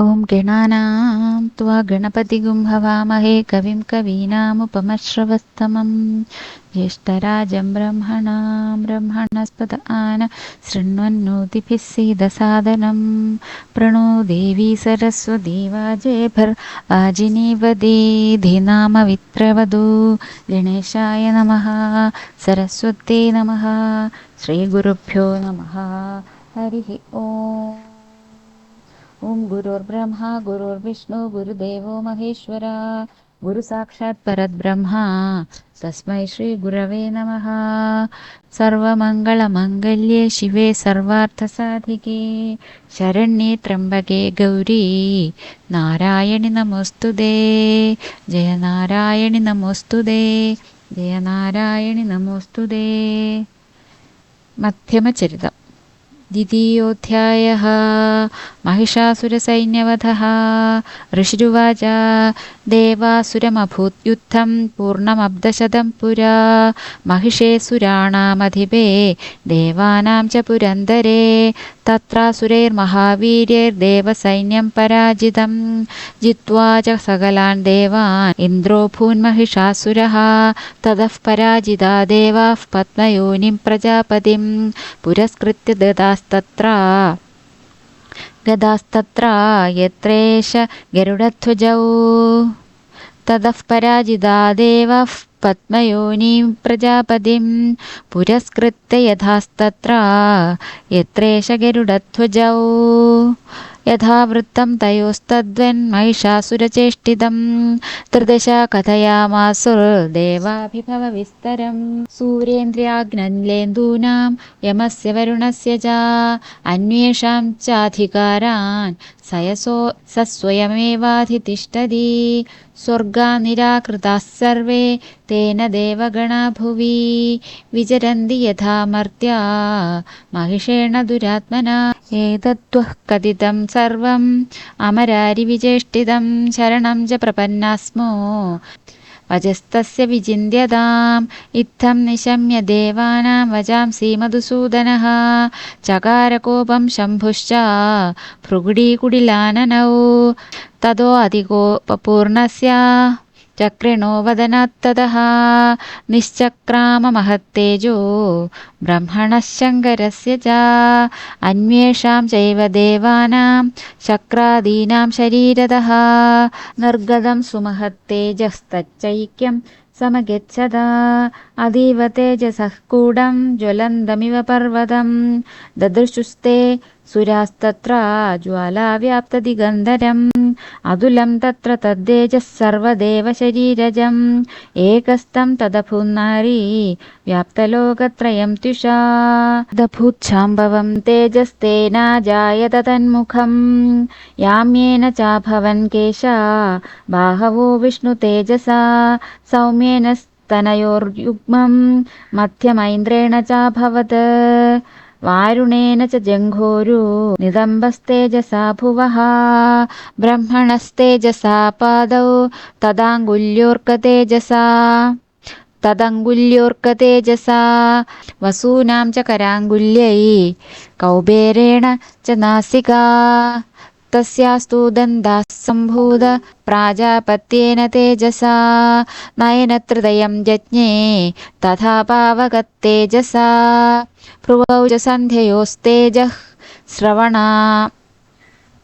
ॐ गणानां त्वा गणपतिगुं हवामहे कविं कवीनामुपमश्रवस्तमं ज्येष्ठराजं ब्रह्मणां ब्रह्मणस्पत आन शृण्वन्नोतिभिः सीदसादनं प्रणो देवी सरस्वती वाजेभर् वाजिनीवदेधिनामवित्रवधू गणेशाय नमः सरस्वत्यै नमः श्रीगुरुभ्यो नमः। हरिः ಓಂ ಗುರುರ್ಬ್ರಹ್ಮ ಗುರುರ್ವಿಷ್ಣು ಗುರುದೇವೋ ಮಹೇಶ್ವರ ಗುರು ಸಾಕ್ಷಾತ್ ಪರದ್ಬ್ರಹ್ಮ ತಸ್ಮೈ ಶ್ರೀ ಗುರವೇ ನಮಃ ಸರ್ವಮಂಗಳ ಮಂಗಲ್ಯೆ ಶಿವೆ ಸರ್ವಾರ್ಥ ಸಾಧಿಕೆ ಶರಣ್ಯೆ ತ್ರಂಬಗೆ ಗೌರಿ ನಾರಾಯಣಿ ನಮೋಸ್ತುದೆ ಜಯ ನಾರಾಯಣಿ ನಮೋಸ್ತುದೆ ಜಯ ನಾರಾಯಣಿ ನಮೋಸ್ತುದೆ ಮಧ್ಯಮ ಚರಿತ द्वितीयोऽध्यायः महिषासुरसैन्यवधः ऋषिरुवाच देवासुरमभूत् युद्धं पूर्णमब्धशतं पुरा महिषे सुराणामधिपे देवानां च पुरन्दरे तत्रासुरैर्महावीर्यैर्देवसैन्यं पराजितं जित्वा च सकलान् देवान् इन्द्रो भून्महिषासुरः ततः पराजिता देवाः पद्मयोनिं प्रजापतिं पुरस्कृत्य ഗതാസ്തത്ര ഗതാസ്തത്ര യത്രേഷ ഗരുഡധ്വജൗ. തതഃ പരാജിതാ ദേവഃ പത്മയോനീം പ്രജാപതിം. പുരസ്കൃത്യ യഥാസ്തത്ര യത്രേഷ ഗരുഡധ്വജൗ. यथावृत्तं तयोस्तद्वन्महिषासुरचेष्टितं त्रिदश कथयामासुर्देवाभिभवविस्तरं सूर्येन्द्रियाग्नलेन्दूनां यमस्य वरुणस्य च अन्येषां चाधिकारान् സയസോ സസ്വയമേവാധിതിഷ്ടതി സ്വർഗാനിരാകൃതാ സർവേ തേന ദേവഗണ ഭുവി വിചരന്തി യഥാ മർത്യ മഹിഷേണ ദുരാത്മന ഏതദ്വഃ കഥിതം സർവം അമരാരി വിചേഷ്ടിതം ശരണം ച പ്രപന്നാസ്മോ वचस्तस्य विचिन्त्यताम् इत्थं निशम्य देवानां वचांसि मधुसूदनः चकारकोपं शम्भुश्च भृगुडीकुडिलाननौ ततो अधिकोपपूर्णस्य चक्रिणो वदनात्ततः निश्चक्राममहत्तेजो ब्रह्मणः शङ्करस्य च अन्येषां चैव देवानां शक्रादीनां शरीरतः निर्गतं सुमहत्तेजस्तच्चैक्यं समगच्छता अतीव तेजसः कूडं ज्वलन्तमिव पर्वतं ददृशुस्ते सुरास्तत्र ज्वालाव्याप्तदिगन्धरम् अतुलं तत्र तद्देजः सर्वदेवशरीरजम् एकस्तं तदभून्नारी व्याप्तलोकत्रयं त्युषा दभूच्छाम्भवं तेजस्तेनाजायत तन्मुखं याम्येन चाभवन् केशा बाहवो विष्णुतेजसा सौम्येन स्तनयोर्युग्मं मध्यमैन्द्रेण चाभवत्। वारुणेन च जङ्घोरु निदम्बस्तेजसा भुवः। ब्रह्मणस्तेजसा पादौ तदाङ्गुल्योर्कतेजसा തദങ്കുല്യോർക്ക തേജസ വസൂനാം ച കരാങ്കുല്യൈ കൗബേരേണ ച നാസിക. തസ്യാസ്തു ദന്താസംഭൂത പ്രാജാപത്യേന തേജസ നയനത്രിതയം ജജ്ഞേ തഥാ പാവകത്തേജസാ. ഭ്രുവൗ ച സന്ധ്യയോസ്തേജഃ ശ്രവണ.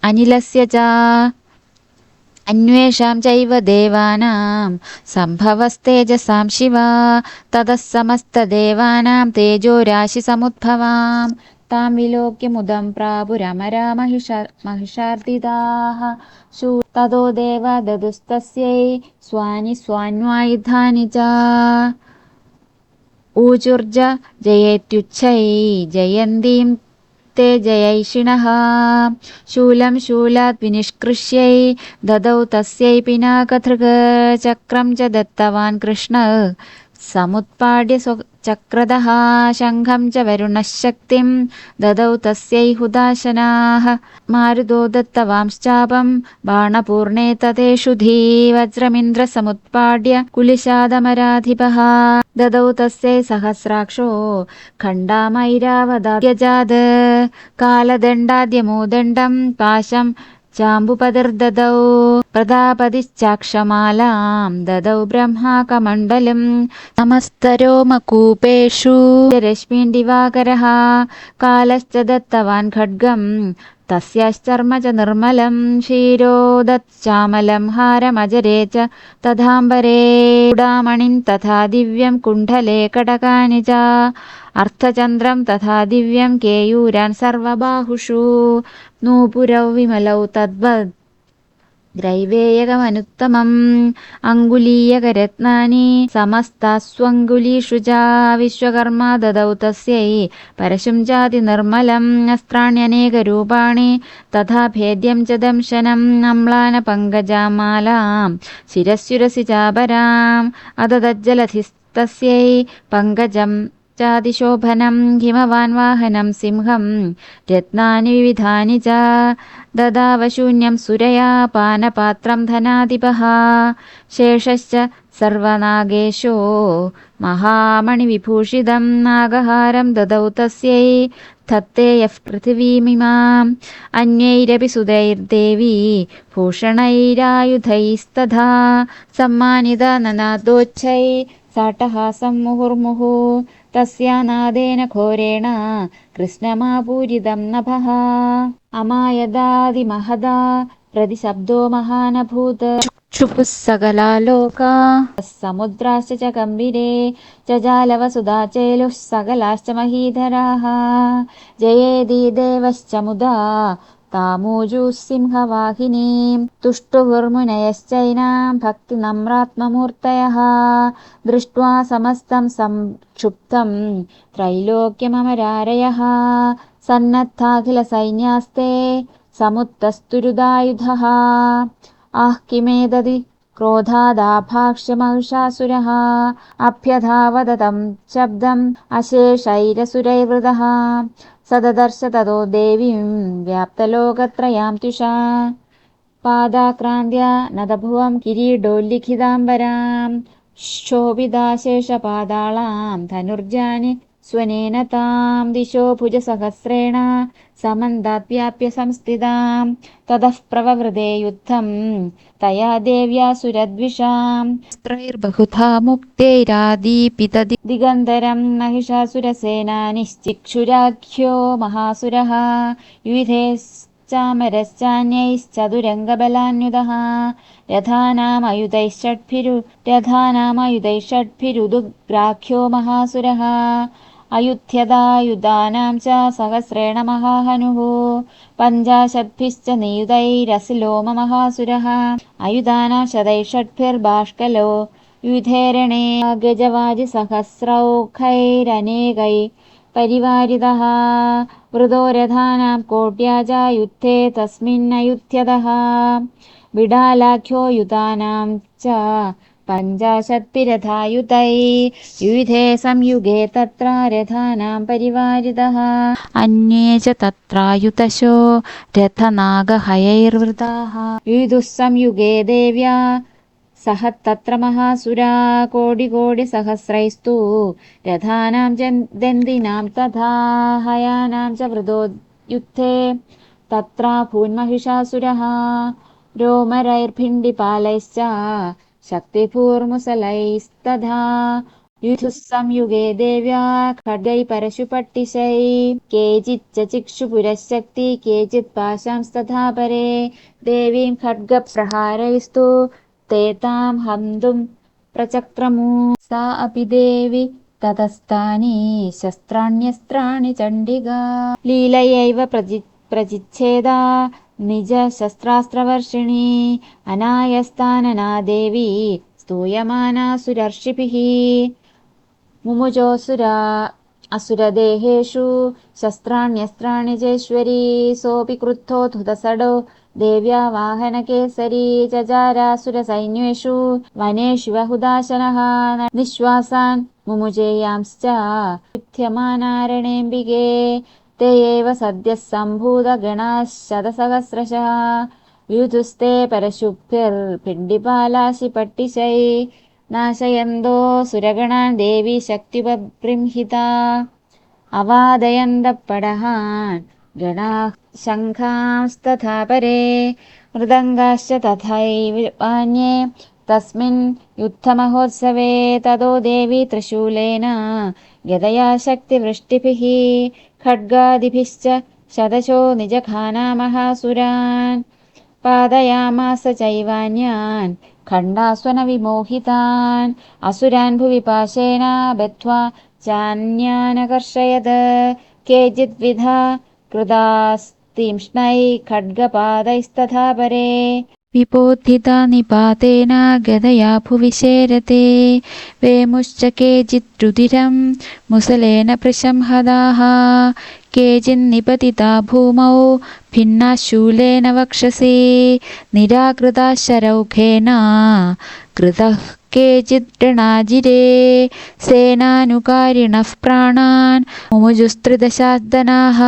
അനിലസ്യ ച അന്വേഷാം ചൈവ ദേവാനാം. സംഭവസ്തേജസാം ശിവ. തതഃ സമസ്തദേവാനാം തേജോരാശി സമുദ്ഭവാം. താം വിലോക്യമുദം പ്രാപുരമരാ മഹിഷാ മഹിഷാർദിതാः ശൂ തതോ ദേവ ദദുസ്തസ്यै സ്വാനി സ്വാന്വായുധാനി ച. ഊചുർജ ജയേത്യുച്ഛൈ. ജയന്തിം ते जयैषिणः शूलं शूलात् विनिष्कृष्यै ददौ तस्यै पिनाकधृग चक्रं च दत्तवान् कृष्ण समुत्पाड्य स्वचक्रदः शङ्खं च वरुणः शक्तिं ददौ तस्यै हुदाशनाः मारुतो दत्तवांश्चापं बाणपूर्णे ततेषु धी वज्रमिन्द्रसमुत्पाड्य कुलिशादमराधिपः ददौ तस्यै सहस्राक्षो खण्डामैरावदाद्यजात् कालदण्डाद्यमोदण्डं पाशं ചാമ്പുപതിർദദൗ പ്രതാപതിശ്ചാക്ഷമാലാം ദദൗ ബ്രഹ്മാകമണ്ഡലം നമസ്തരോമകൂപേഷു രശ്മീൻ ദിവാകരഹ കാലശ്ച ദത്തവാൻ ഖഡ്ഗം തസ്യശ്ചർമ്മ ച നിർമ്മലം ക്ഷീരോദച്ചാമലം ഹാരമജരേ ച തഥാംബരേടാമണിം തഥാ ദിവ്യം കുണ്ഠലേ കടകാനി ച അർത്ഥചന്ദ്രം തഥാ ദിവ്യം കേയൂരാൻ സർവബാഹുഷു നൂപുരൗ വിമലൗ തദ്വദ് ഗ്രൈവേയകമനുത്തമം അങ്കുലീയകരത്നാനി സമസ്തസ്വങ്കുലീഷു ച വിശ്വകർമ്മ ദദൗ തസ്യൈ പരശും ജാതി നിർമ്മലം അസ്ത്രാണ്യനേകരൂപാണി. തഥാ ഭേദ്യം ച ദംശനം അമ്ലാന പങ്കജാമാലാം ശിരസ്യുരസി ചാപരാം അതതജ്ജലധിസ്തസ്യൈ പങ്കജം चातिशोभनं हिमवान् वाहनं सिंहं रत्नानि विविधानि च ददावशून्यं सुरया पानपात्रं धनाधिपः शेषश्च सर्वनागेशो महामणिविभूषितं नागहारं ददौ तस्यै धत्ते यः पृथिवीमिमाम् अन्यैरपि सुतैर्देवी भूषणैरायुधैस्तथा सम्मानिता ननादोच्चै साटहासं मुहुर्मुहुः तस्या नादेन घोरेण कृष्णमापूरितं नभः। अमायदादिमहदा प्रतिशब्दो महानभूत। चुक्षुपुः सकलालोका। समुद्राश्च च गम्भीरे जजालवसुधा चेलुः सकलाश्च महीधराः। जयेदी देवश्च मुदा तामूजुः सिंहवाहिनीं तुष्टुहुर्मुनयश्चैनां भक्तिनम्रात्ममूर्तयः। दृष्ट्वा समस्तं संक्षुप्तं त्रैलोक्यममरारयः। सन्नद्धाखिलसैन्यास्ते समुत्तस्तुरुदायुधः। आः किमेददि क्रोधादाभाक्ष्यमहिषासुरः। अभ्यधावदतं शब्दम् अशेषैरसुरैर्वृतः सददर्श ततो देवीं व्याप्तलोकत्रयां तुषा पादाक्रान्त्या नदभुवं किरीटोल्लिखिताम्बरां शोभिताशेषपादाळां धनुर्जानि स्वनेन तां दिशो भुजसहस्रेण समन्दाद्व्याप्य समन्दाप्याप्यसंस्थितां ततः प्रववृदे युद्धं तया देव्या सुरद्विषां महिषासुरसेना निश्चिक्षुराख्यो महासुरः। युधेश्चामरश्चान्यैश्चतुरङ्गबलान्विदः रथानामयुतैषिरु रथानामयुधैषट्भिदुग्राख्यो महासुरः। अयुध्यदायुधानां च सहस्रेण महाहनुः। पञ्चाशद्भिश्च नियुधैरसिलोममहासुरः अयुधानां शतैषड्भिर्बाष्कलो युधेरणे गजवाजिसहस्रौखैरनेकै परिवारितः। वृदो रथानां कोट्या च युद्धे तस्मिन्नयुध्यतः। बिडालाख्यो युधानां च पञ्चाशत्पिरथायुतै युधे संयुगे तत्र रथानां परिवारितः। अन्ये च तत्रायुतशो रथनागहयैर्वृताः। युधुः संयुगे देव्या सह तत्र महासुरा कोटिकोटिसहस्रैस्तु। रथानां च दन्दिनां तथा हयानां च वृदोयुद्धे तत्र भून्महिषासुरः रोमरैर्भिण्डिपालैश्च शक्तिपूर्मुसलैस्तथा युधुः संयुगे देव्या खड्गै परशुपट्टिशै केचिच्च चिक्षुपुरशक्ति केचित् पाशांस्तथा परे देवीं खड्गप्रहारैस्तु ते तां हन्तुं प्रचक्रमु सा अपि देवी ततस्तानि शस्त्राण्यस्त्राणि चण्डिका लीलयैव प्रजि प्रजिच्छेदा निजशस्त्रास्त्रवर्षिणी अनायस्तानना देवी स्तूयमाना सुरर्षिभिः मुमुजोऽसुरा असुरदेहेषु शस्त्राण्यस्त्राणि चेश्वरी सोऽपि क्रुद्धो धुतसडो देव्या वाहनकेसरी चजारासुरसैन्येषु वनेषु बहुदाशनः निःश्वासान् मुमुजेयांश्च युध्यमानारणेऽम्बिके ते एव सद्यः सम्भूतगणाः शतसहस्रशः युधुस्ते परशुभिर्भिण्डिपालाशिपट्टिशै नाशयन्तो सुरगणान् देवी शक्त्युपबृंहिता अवादयन्तः पडहान् गणाः शङ्खांस्तथा परे मृदङ्गाश्च तथैवान्ये तस्मिन् युद्धमहोत्सवे ततो देवी त्रिशूलेन यदया शक्तिवृष्टिभिः खड्गादिभिश्च शतशो निजखानामहासुरान्। पादयामास चैवान्यान् खण्डास्वनविमोहितान्। असुरान् भुवि पाशेन बद्ध्वा चान्यानकर्षयत् केचिद्विधा कृतास्तीक्ष्णैः खड्गपादैस्तथा परे विबोधिता निपातेन गदया भुवि शेरते वेमुश्च केचित् रुधिरं मुसलेन प्रशंहदाः केचिन्निपतिता भूमौ भिन्नाः शूलेन वक्षसि निराकृताः शरौखेन कृतः केचित् ऋणाजिरे सेनानुकारिणः प्राणान् मुमुजुस्त्रिदशार्दनाः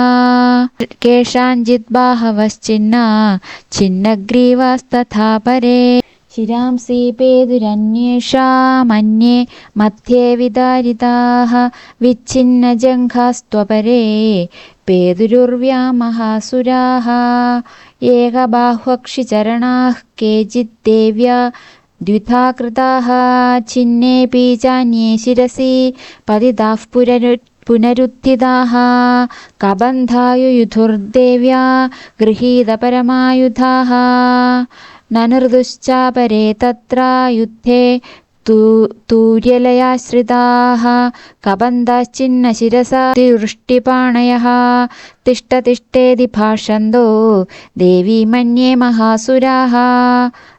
केषाञ्चित् बाहवश्चिन्ना छिन्नग्रीवास्तथा परे शिरांसि पेदुरन्येषामन्ये मध्ये विदारिताः विच्छिन्नजङ्घास्त्वपरे पेदुरुर्व्यामहासुराः एकबाह्वक्षिचरणाः केचिद्देव्या द्विधा कृताः छिन्नेऽपि चान्ये शिरसि पतिताः पुनरु पुनरुत्थिताः कबन्धायुयुधुर्देव्या गृहीतपरमायुधाः ननृदुश्चापरे तत्र युद्धे तु तूर्यलयाश्रिताः कबन्धाश्चिन्नशिरसा वृष्टिपाणयः तिष्ठ तिष्ठेति भाषन्तो देवी मन्ये महासुराः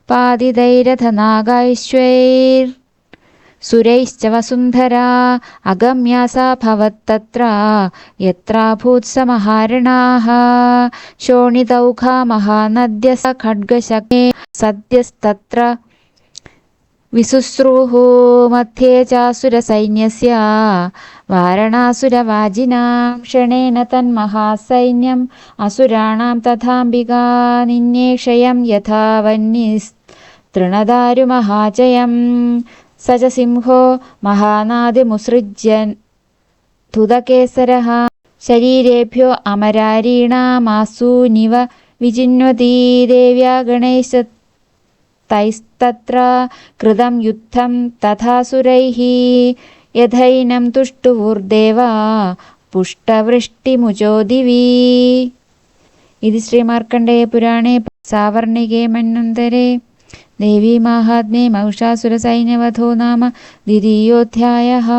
पादिदैरथनागैश्वैर् सुरैश्च वसुन्धरा अगम्या सा भवत्तत्र। यत्राभूत्समहारणाः। शोणितौघा महानद्य स खड्गशके सद्यस्तत्र। विशुश्रूः मध्ये चासुरसैन्यस्य। वारणासुरवाजिनां क्षणेन तन्महासैन्यम्। असुराणां तथाम्बिका निन्येक्षयं यथा वह्निस्तृणदारुमहाचयम् स च सिंहो महानादिमुसृज्यन् धुतकेसरः शरीरेभ्यो अमरारीणामासूनिव विचिन्वती देव्या गणैश्च तैस्तत्र कृतं युद्धं तथासुरैः यथैनं तुष्टुवुर्देवा पुष्टवृष्टिमुचो दिवि इति श्रीमार्कण्डेयपुराणे सावर्णिके मन्वन्तरे देवीमाहात्म्ये महिषासुरसैन्यवधो नाम द्वितीयोऽध्यायः